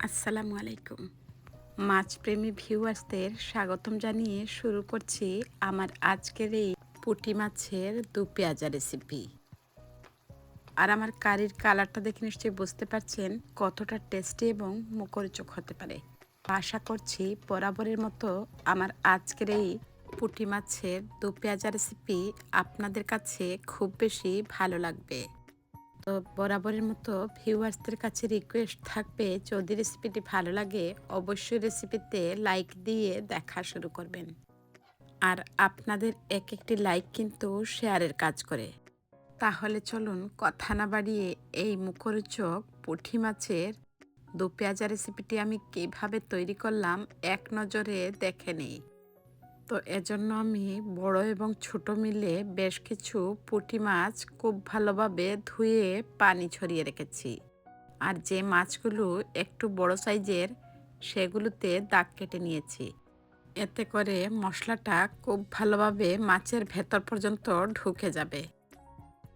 আসসালামু আলাইকুম। মাছপ্রেমী ভিউয়ার্সদের স্বাগতম জানিয়ে শুরু করছি আমার আজকের এই পুঁটি মাছের দু পেঁয়াজা রেসিপি আর আমার কারির কালারটা দেখে নিশ্চয়ই বুঝতে পারছেন কতটা টেস্টি এবং মুখরোচক হতে পারে। আশা করছি বরাবরের মতো আমার আজকের এই পুঁটি মাছের দু পেঁয়াজা রেসিপি আপনাদের কাছে খুব বেশি ভালো লাগবে। তো বরাবরের মতো ভিউয়ার্সদের কাছে রিকোয়েস্ট থাকবে, যদি রেসিপিটি ভালো লাগে, অবশ্যই রেসিপিতে লাইক দিয়ে দেখা শুরু করবেন। আর আপনাদের এক একটি লাইক কিন্তু শেয়ারের কাজ করে। তাহলে চলুন কথা না বাড়িয়ে এই মুখরোচক পুঁটি মাছের দু পেঁয়াজা রেসিপিটি আমি কীভাবে তৈরি করলাম, এক নজরে দেখে নিই। তো এজন্য আমি বড় এবং ছোট মিলে বেশ কিছু পুঁটি মাছ খুব ভালোভাবে ধুয়ে পানি ছড়িয়ে রেখেছি। আর যে মাছগুলো একটু বড় সাইজের, সেগুলোতে দাগ কেটে নিয়েছি। এতে করে মশলাটা খুব ভালোভাবে মাছের ভেতর পর্যন্ত ঢুকে যাবে।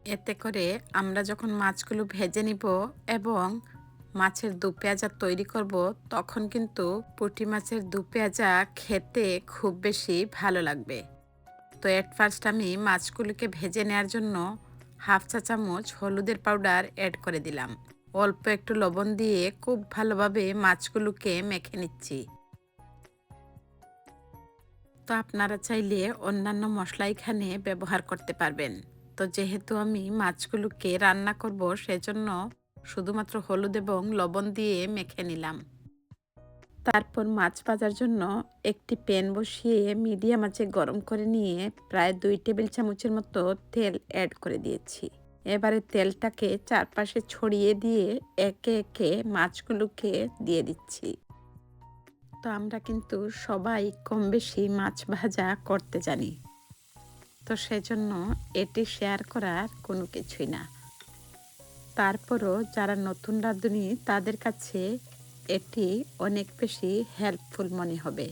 এতে করে আমরা যখন মাছগুলো ভেজে নিব এবং মাছের দু পেঁয়াজা তৈরি করব, তখন কিন্তু পুঁটি মাছের দু পেঁয়াজা খেতে খুব বেশি ভালো লাগবে। তো এট ফার্স্ট আমি মাছগুলোকে ভেজে নেওয়ার জন্য হাফ চা চামচ হলুদের পাউডার অ্যাড করে দিলাম। অল্প একটু লবণ দিয়ে খুব ভালোভাবে মাছগুলোকে মেখে নিচ্ছি। তো আপনারা চাইলে অন্যান্য মশলা এখানে ব্যবহার করতে পারবেন। তো যেহেতু আমি মাছগুলোকে রান্না করব, সেজন্য শুধুমাত্র হলুদ এবং লবণ দিয়ে মেখে নিলাম। তারপর মাছ ভাজার জন্য একটি প্যান বসিয়ে মিডিয়াম আঁচে গরম করে নিয়ে প্রায় দুই টেবিল চামচের মতো তেল অ্যাড করে দিয়েছি। এবারে তেলটাকে চারপাশে ছড়িয়ে দিয়ে একে একে মাছগুলোকে দিয়ে দিচ্ছি। তো আমরা কিন্তু সবাই কম বেশি মাছ ভাজা করতে জানি। তো সেজন্য এটি শেয়ার করার কোনো কিছুই না। তারপরও যারা নতুন রাঁধুনি, তাদের কাছে এটি অনেক বেশি হেল্পফুল মনে হবে।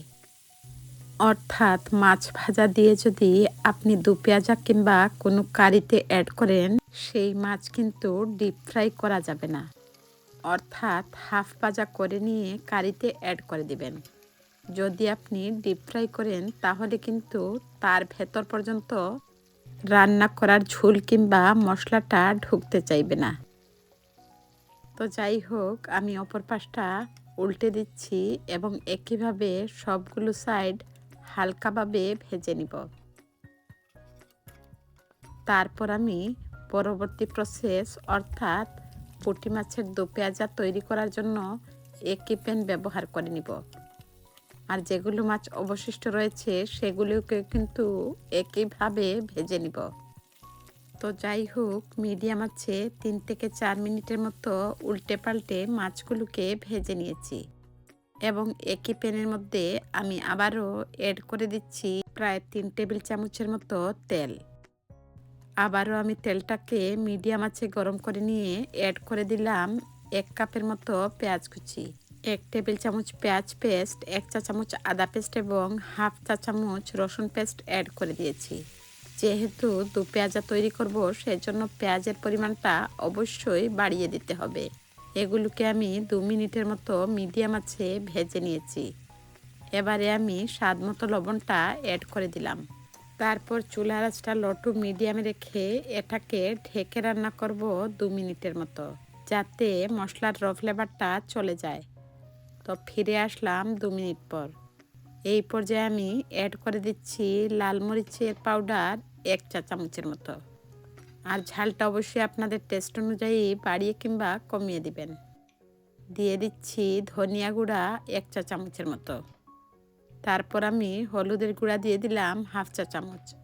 অর্থাৎ মাছ ভাজা দিয়ে যদি আপনি দু পেঁয়াজা কিংবা কোনো কারিতে অ্যাড করেন, সেই মাছ কিন্তু ডিপ ফ্রাই করা যাবে না। অর্থাৎ হাফ ভাজা করে নিয়ে কারিতে অ্যাড করে দিবেন। যদি আপনি ডিপ ফ্রাই করেন, তাহলে কিন্তু তার ভেতর পর্যন্ত রান্না করার ঝোল কিংবা মশলাটা ঢুকতে চাইবে না। তো যাই হোক, আমি অপর পাশটা উল্টে দিচ্ছি এবং একইভাবে সবগুলো সাইড হালকাভাবে ভেজে নিব। তারপর আমি পরবর্তী প্রসেস অর্থাৎ পুঁটি মাছের দো পেঁয়াজা তৈরি করার জন্য একই প্যান ব্যবহার করে নিব। আর যেগুলো মাছ অবশিষ্ট রয়েছে সেগুলোকে কিন্তু একইভাবে ভেজে নিব। তো যাই হোক, মিডিয়াম আছে। তিন থেকে চার মিনিটের মতো উল্টে পাল্টে মাছগুলোকে ভেজে নিয়েছি। এবং একই প্যানের মধ্যে আমি আবারও অ্যাড করে দিচ্ছি প্রায় তিন টেবিল চামচের মতো তেল। আবারও আমি তেলটাকে মিডিয়াম আছে গরম করে নিয়ে অ্যাড করে দিলাম এক কাপের মতো পেঁয়াজ কুচি। এক টেবিল চামচ পেঁয়াজ পেস্ট, এক চা চামচ আদা পেস্ট এবং হাফ চা চামচ রসুন পেস্ট অ্যাড করে দিয়েছি। যেহেতু দু পেঁয়াজা তৈরি করব, সেজন্য পেঁয়াজের পরিমাণটা অবশ্যই বাড়িয়ে দিতে হবে। এগুলোকে আমি দু মিনিটের মতো মিডিয়াম আছে ভেজে নিয়েছি। এবারে আমি স্বাদ মতো লবণটা অ্যাড করে দিলাম। তারপর চুলার আঁচটা লটু মিডিয়ামে রেখে এটাকে ঢেকে রান্না করব দু মিনিটের মতো, যাতে মশলার র ফ্লেভারটা চলে যায়। তো ফিরে আসলাম দু মিনিট পর। এই পর্যায়ে আমি অ্যাড করে দিচ্ছি লাল মরিচের পাউডার এক চা চামচের মতো। আর ঝালটা অবশ্যই আপনাদের টেস্ট অনুযায়ী বাড়িয়ে কিংবা কমিয়ে দিবেন। দিয়ে দিচ্ছি ধনিয়া গুঁড়া এক চা চামচের মতো। তারপর আমি হলুদের গুঁড়া দিয়ে দিলাম হাফ চা চামচ।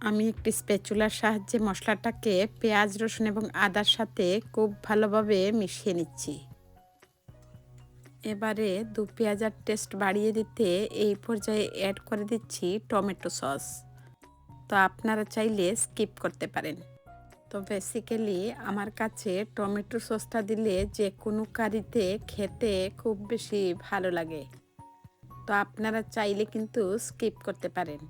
আমি একটি স্পেচুলার সাহায্যে মশলাটাকে পেঁয়াজ, রসুন এবং আদার সাথে খুব ভালোভাবে মিশিয়ে নিচ্ছি। এবারে দু পেঁয়াজার টেস্ট বাড়িয়ে দিতে এই পর্যায়ে অ্যাড করে দিচ্ছি টমেটো সস তো আপনারা চাইলে স্কিপ করতে পারেন। তো বেসিক্যালি আমার কাছে টমেটো সসটা দিলে যে কোনো কারিতে খেতে খুব বেশি ভালো লাগে। তো আপনারা চাইলে কিন্তু স্কিপ করতে পারেন।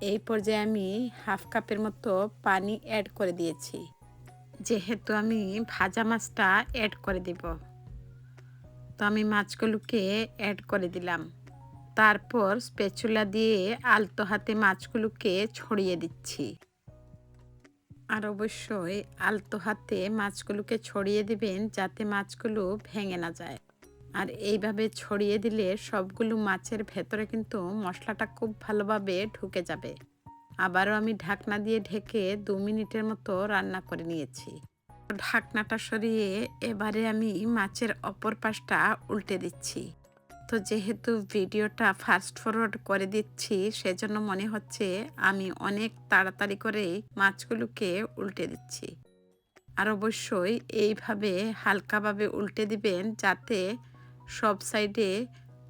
এই পর্যায়ে আমি হাফ কাপের মতো পানি অ্যাড করে দিয়েছি। যেহেতু আমি ভাজা মাছটা অ্যাড করে দিব। তো আমি মাছগুলোকে অ্যাড করে দিলাম। তারপর স্পেচুলা দিয়ে আলতো হাতে মাছগুলোকে ছড়িয়ে দিচ্ছি। আর অবশ্যই আলতো হাতে মাছগুলোকে ছড়িয়ে দিবেন যাতে মাছগুলো ভেঙে না যায়। আর এইভাবে ছড়িয়ে দিলে সবগুলো মাছের ভেতরে কিন্তু মশলাটা খুব ভালোভাবে ঢুকে যাবে। আবারও আমি ঢাকনা দিয়ে ঢেকে দু মিনিটের মতো রান্না করে নিয়েছি। ঢাকনাটা সরিয়ে এবারে আমি মাছের অপর পাশটা উল্টে দিচ্ছি। তো যেহেতু ভিডিওটা ফাস্ট ফরওয়ার্ড করে দিচ্ছি, সেজন্য মনে হচ্ছে আমি অনেক তাড়াতাড়ি করে মাছগুলোকে উল্টে দিচ্ছি। আর অবশ্যই এইভাবে হালকাভাবে উল্টে দিবেন যাতে সব সাইডে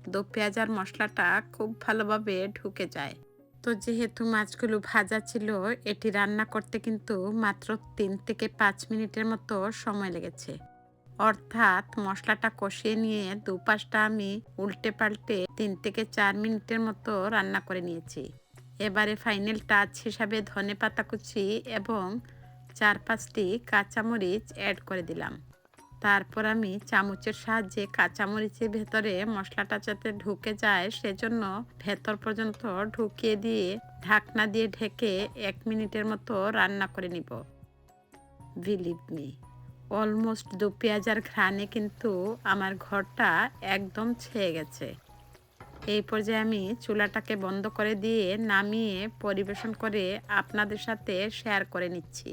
দো পেঁয়াজার মশলাটা খুব ভালোভাবে ঢুকে যায়। তো যেহেতু মাছগুলো ভাজা ছিল, এটি রান্না করতে কিন্তু মাত্র তিন থেকে পাঁচ মিনিটের মতো সময় লেগেছে। অর্থাৎ মশলাটা কষিয়ে নিয়ে দুপাশটা আমি উল্টে পাল্টে তিন থেকে চার মিনিটের মতো রান্না করে নিয়েছি। এবারে ফাইনাল টাচ হিসাবে ধনে পাতা কুচি এবং চার পাঁচটি কাঁচামরিচ অ্যাড করে দিলাম। তারপর আমি চামচের সাহায্যে কাঁচামরিচের ভেতরে মশলাটা যাতে ঢুকে যায়, সেজন্য ভেতর পর্যন্ত ঢুকিয়ে দিয়ে ঢাকনা দিয়ে ঢেকে এক মিনিটের মতো রান্না করে নিব। বিলিভ মি অলমোস্ট দু পেঁয়াজার ঘ্রাণে কিন্তু আমার ঘরটা একদম ছেয়ে গেছে। এই পর্যায়ে আমি চুলাটাকে বন্ধ করে দিয়ে নামিয়ে পরিবেশন করে আপনাদের সাথে শেয়ার করে নিচ্ছি।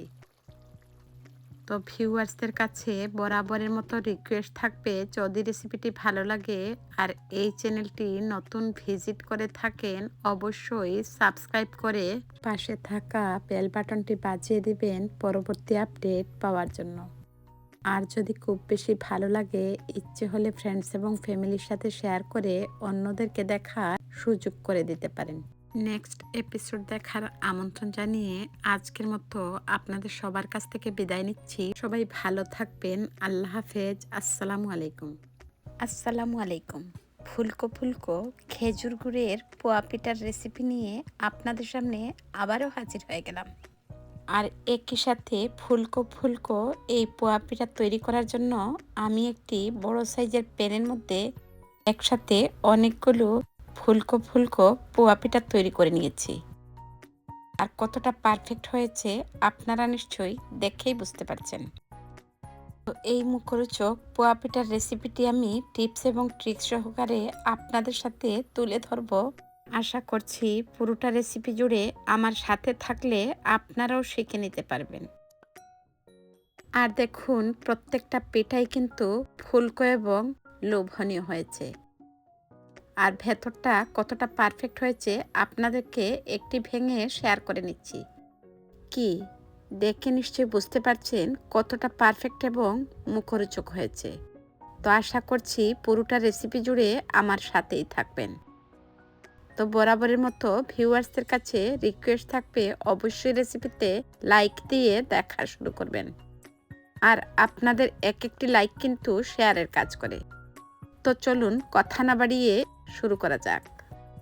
তো ভিউয়ার্সদের কাছে বরাবরের মতো রিকোয়েস্ট থাকবে, যদি রেসিপিটি ভালো লাগে আর এই চ্যানেলটি নতুন ভিজিট করে থাকেন, অবশ্যই সাবস্ক্রাইব করে পাশে থাকা বেল বাটনটি বাজিয়ে দিবেন পরবর্তী আপডেট পাওয়ার জন্য। আর যদি খুব বেশি ভালো লাগে, ইচ্ছে হলে ফ্রেন্ডস এবং ফ্যামিলির সাথে শেয়ার করে অন্যদেরকে দেখার সুযোগ করে দিতে পারেন। নেক্সট এপিসোড দেখার আমন্ত্রণ জানিয়ে আজকের মতো আপনাদের সবার কাছ থেকে বিদায় নিচ্ছি। সবাই ভালো থাকবেন। আল্লাহ হাফেজ। আসসালামু আলাইকুম। আসসালামু আলাইকুম। ফুলকো ফুলকো খেজুর গুড়ের পোয়া পিঠার রেসিপি নিয়ে আপনাদের সামনে আবারও হাজির হয়ে গেলাম। আর একই সাথে ফুলকো ফুলকো এই পোয়া পিঠা তৈরি করার জন্য আমি একটি বড় সাইজের প্যানের মধ্যে একসাথে অনেকগুলো ফুলকো ফুলকো পোয়া পিঠা তৈরি করে নিয়েছি। আর কতটা পারফেক্ট হয়েছে আপনারা নিশ্চয়ই দেখেই বুঝতে পারছেন। তো এই মুখরোচক পোয়া পিঠার রেসিপিটি আমি টিপস এবং ট্রিক্স সহকারে আপনাদের সাথে তুলে ধরব। আশা করছি পুরোটা রেসিপি জুড়ে আমার সাথে থাকলে আপনারাও শিখে নিতে পারবেন। আর দেখুন, প্রত্যেকটা পিঠাই কিন্তু ফুলকো এবং লোভনীয় হয়েছে। আর ভেতরটা কতটা পারফেক্ট হয়েছে আপনাদেরকে একটি ভেঙে শেয়ার করে নিচ্ছি। কি? দেখে নিশ্চয়ই বুঝতে পারছেন কতটা পারফেক্ট এবং মুখরোচক হয়েছে। তো আশা করছি পুরোটা রেসিপি জুড়ে আমার সাথেই থাকবেন। তো বরাবরের মতো ভিউয়ার্সদের কাছে রিকোয়েস্ট থাকবে অবশ্যই রেসিপিতে লাইক দিয়ে দেখা শুরু করবেন। আর আপনাদের এক একটি লাইক কিন্তু শেয়ারের কাজ করে। তো চলুন কথা না বাড়িয়ে শুরু করা যাক।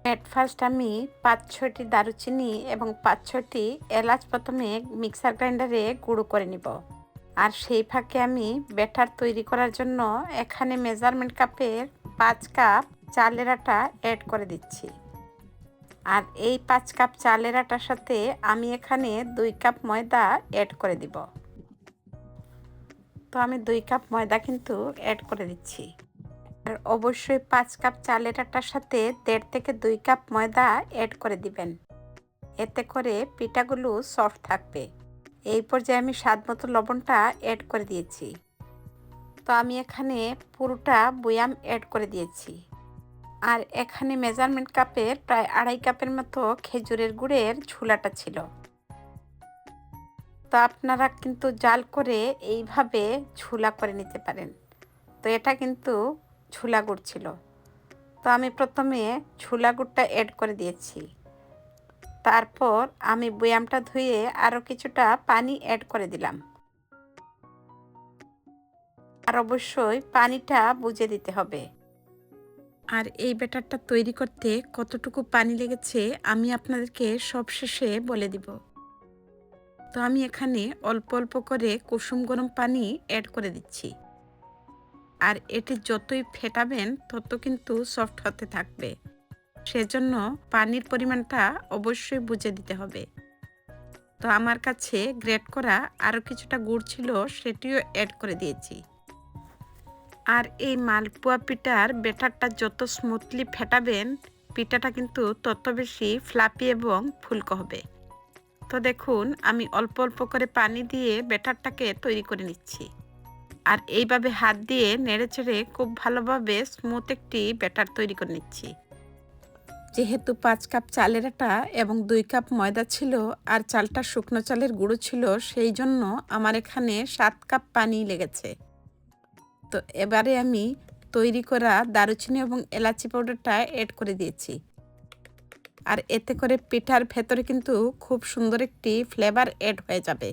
অ্যাট ফার্স্ট আমি পাঁচ ছটি দারুচিনি এবং পাঁচ ছটি এলাচ প্রথমে মিক্সার গ্রাইন্ডারে গুঁড়ো করে নিব। আর সেই ফাঁকে আমি ব্যাটার তৈরি করার জন্য এখানে মেজারমেন্ট কাপের পাঁচ কাপ চালের আটা অ্যাড করে দিচ্ছি। আর এই পাঁচ কাপ চালের আটার সাথে আমি এখানে দুই কাপ ময়দা অ্যাড করে দিব। তো আমি দুই কাপ ময়দা কিন্তু অ্যাড করে দিচ্ছি। আর অবশ্যই পাঁচ কাপ চালের আটার সাথে দেড় থেকে দুই কাপ ময়দা অ্যাড করে দিবেন। এতে করে পিঠাগুলো সফট থাকবে। এই পর্যায়ে আমি স্বাদ মতো লবণটা অ্যাড করে দিয়েছি। তো আমি এখানে পুরোটা বয়াম অ্যাড করে দিয়েছি। আর এখানে মেজারমেন্ট কাপের প্রায় আড়াই কাপের মতো খেজুরের গুড়ের ঝুলাটা ছিল। তো আপনারা কিন্তু জাল করে এইভাবে ঝুলা করে নিতে পারেন। তো এটা কিন্তু ঝুলা গুড় ছিল। তো আমি প্রথমে ঝুলা গুড়টা অ্যাড করে দিয়েছি। তারপর আমি বয়ামটা ধুয়ে আরও কিছুটা পানি অ্যাড করে দিলাম। আর অবশ্যই পানিটা বুঝে দিতে হবে। আর এই ব্যাটারটা তৈরি করতে কতটুকু পানি লেগেছে আমি আপনাদেরকে সবশেষে বলে দিব। তো আমি এখানে অল্প অল্প করে কুসুম গরম পানি অ্যাড করে দিচ্ছি। আর এটি যতই ফেটাবেন, তত কিন্তু সফট হতে থাকবে। সেজন্য পানির পরিমাণটা অবশ্যই বুঝে দিতে হবে। তো আমার কাছে গ্রেট করা আরও কিছুটা গুড় ছিল, সেটিও অ্যাড করে দিয়েছি। আর এই মালপোয়া পিঠার বেটারটা যত স্মুথলি ফেটাবেন, পিঠাটা কিন্তু তত বেশি ফ্লাপি এবং ফুলকো হবে। তো দেখুন, আমি অল্প অল্প করে পানি দিয়ে বেটারটাকে তৈরি করে নিচ্ছি। আর এইভাবে হাত দিয়ে নেড়ে চেড়ে খুব ভালোভাবে স্মুথ একটি ব্যাটার তৈরি করে নিচ্ছি। যেহেতু পাঁচ কাপ চালের আটা এবং দুই কাপ ময়দা ছিল আর চালটা শুকনো চালের গুঁড়ো ছিল, সেই জন্য আমার এখানে সাত কাপ পানি লেগেছে। তো এবারে আমি তৈরি করা দারুচিনি এবং এলাচি পাউডারটা অ্যাড করে দিয়েছি। আর এতে করে পিঠার ভেতরে কিন্তু খুব সুন্দর একটি ফ্লেভার অ্যাড হয়ে যাবে।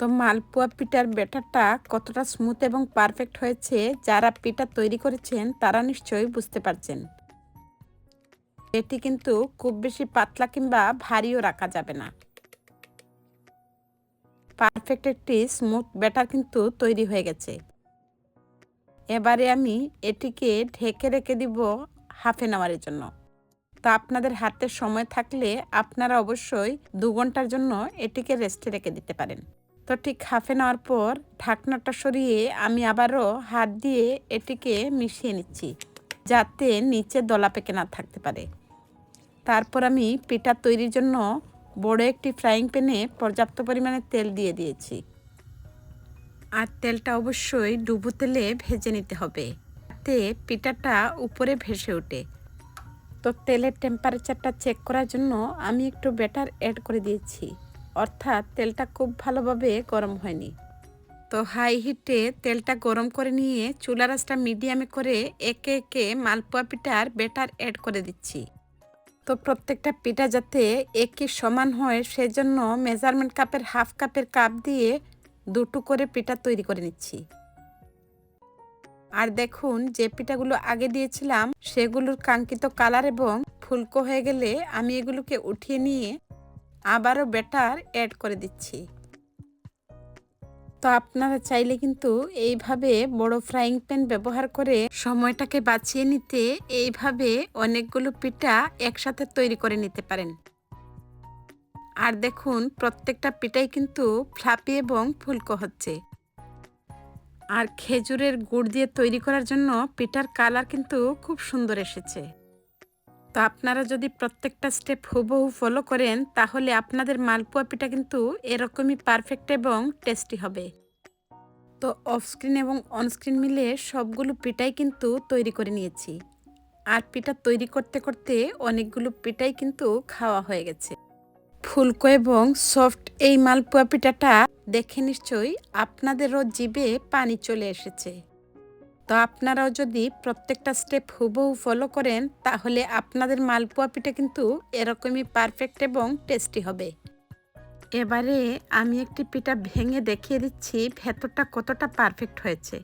তো মালপোয়া পিঠার ব্যাটারটা কতটা স্মুথ এবং পারফেক্ট হয়েছে, যারা পিঠা তৈরি করেছেন তারা নিশ্চয়ই বুঝতে পারছেন। এটি কিন্তু খুব বেশি পাতলা কিংবা ভারীও রাখা যাবে না। পারফেক্ট একটি স্মুথ ব্যাটার কিন্তু তৈরি হয়ে গেছে। এবারে আমি এটিকে ঢেকে রেখে দিব হাফ এন আওয়ারের জন্য। তো আপনাদের হাতে সময় থাকলে আপনারা অবশ্যই দু ঘণ্টার জন্য এটিকে রেস্টে রেখে দিতে পারেন। তো ঠিক হাফে নেওয়ার পর ঢাকনাটা সরিয়ে আমি আবারও হাত দিয়ে এটিকে মিশিয়ে নিচ্ছি, যাতে নিচে দলা পেকে না থাকতে পারে। তারপর আমি পিঠা তৈরির জন্য বড় একটি ফ্রাইং প্যানে পর্যাপ্ত পরিমাণে তেল দিয়ে দিয়েছি। আর তেলটা অবশ্যই ডুবো তেলে ভেজে নিতে হবে, যাতে পিঠাটা উপরে ভেসে ওঠে। তো তেলের টেম্পারেচারটা চেক করার জন্য আমি একটু ব্যাটার অ্যাড করে দিয়েছি। অর্থাৎ তেলটা খুব ভালোভাবে গরম হয়নি। তো হাই হিটে তেলটা গরম করে নিয়ে চুলা রাসটা মিডিয়ামে করে একে একে মালপোয়া পিঠার বেটার অ্যাড করে দিচ্ছি। তো প্রত্যেকটা পিঠা যাতে একই সমান হয় সেজন্য মেজারমেন্ট কাপের হাফ কাপের কাপ দিয়ে দুটো করে পিঠা তৈরি করে নিচ্ছি। আর দেখুন যে পিঠাগুলো আগে দিয়েছিলাম সেগুলোর কাঙ্ক্ষিত কালার এবং ফুলকো হয়ে গেলে আমি এগুলোকে উঠিয়ে নিয়ে আবারও ব্যাটার অ্যাড করে দিচ্ছি। তো আপনারা চাইলে কিন্তু এইভাবে বড় ফ্রাইং প্যান ব্যবহার করে সময়টাকে বাঁচিয়ে নিতে এইভাবে অনেকগুলো পিঠা একসাথে তৈরি করে নিতে পারেন। আর দেখুন, প্রত্যেকটা পিঠাই কিন্তু ফ্লাপি এবং ফুলকো হচ্ছে। আর খেজুরের গুড় দিয়ে তৈরি করার জন্য পিঠার কালার কিন্তু খুব সুন্দর এসেছে। তো আপনারা যদি প্রত্যেকটা স্টেপ হুবহু ফলো করেন, তাহলে আপনাদের মালপোয়া পিঠা কিন্তু এরকমই পারফেক্ট এবং টেস্টি হবে। তো অফস্ক্রিন এবং অনস্ক্রিন মিলে সবগুলো পিঠাই কিন্তু তৈরি করে নিয়েছি। আর পিঠা তৈরি করতে করতে অনেকগুলো পিঠাই কিন্তু খাওয়া হয়ে গেছে। ফুলকো এবং সফট এই মালপোয়া পিঠাটা দেখে নিশ্চয়ই আপনাদেরও জিবে পানি চলে এসেছে। তো আপনারাও যদি প্রত্যেকটা স্টেপ হুবহু ফলো করেন, তাহলে আপনাদের মালপোয়া পিঠা কিন্তু এরকমই পারফেক্ট এবং টেস্টি হবে। এবারে আমি একটি পিঠা ভেঙে দেখিয়ে দিচ্ছি, ভেতরটা কতটা পারফেক্ট হয়েছে।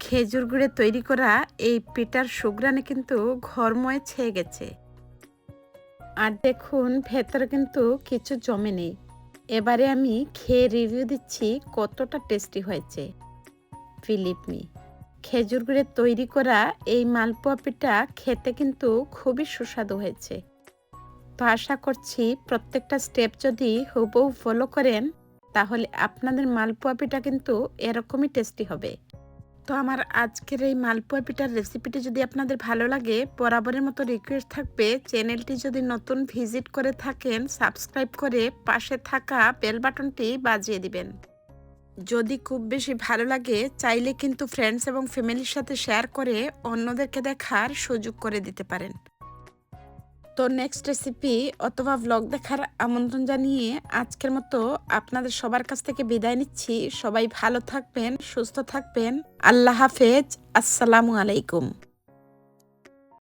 খেজুর গুঁড়ে তৈরি করা এই পিঠার সুগ্রানে কিন্তু ঘরময় ছেয়ে গেছে। আর দেখুন, ভেতরে কিন্তু কিছু জমে নেই। এবারে আমি খেয়ে রিভিউ দিচ্ছি কতটা টেস্টি হয়েছে। ফিলিপ মি খেজুর গুড়ে তৈরি করা এই মালপোয়া পিঠা খেতে কিন্তু খুবই সুস্বাদু হয়েছে। তো আশা করছি প্রত্যেকটা স্টেপ যদি হুবহু ফলো করেন, তাহলে আপনাদের মালপোয়া পিঠা কিন্তু এরকমই টেস্টি হবে। তো আমার আজকের এই মালপোয়া পিঠার রেসিপিটি যদি আপনাদের ভালো লাগে, বরাবরের মতো রিকোয়েস্ট থাকবে, চ্যানেলটি যদি নতুন ভিজিট করে থাকেন সাবস্ক্রাইব করে পাশে থাকা বেল বাটনটি বাজিয়ে দিবেন। যদি খুব বেশি ভালো লাগে, চাইলে কিন্তু ফ্রেন্ডস এবং ফ্যামিলির সাথে শেয়ার করে অন্যদেরকে দেখার সুযোগ করে দিতে পারেন। তো নেক্সট রেসিপি অথবা ব্লগ দেখার আমন্ত্রণ জানিয়ে আজকের মতো আপনাদের সবার কাছ থেকে বিদায় নিচ্ছি। সবাই ভালো থাকবেন, সুস্থ থাকবেন। আল্লাহ হাফেজ। আসসালামু আলাইকুম।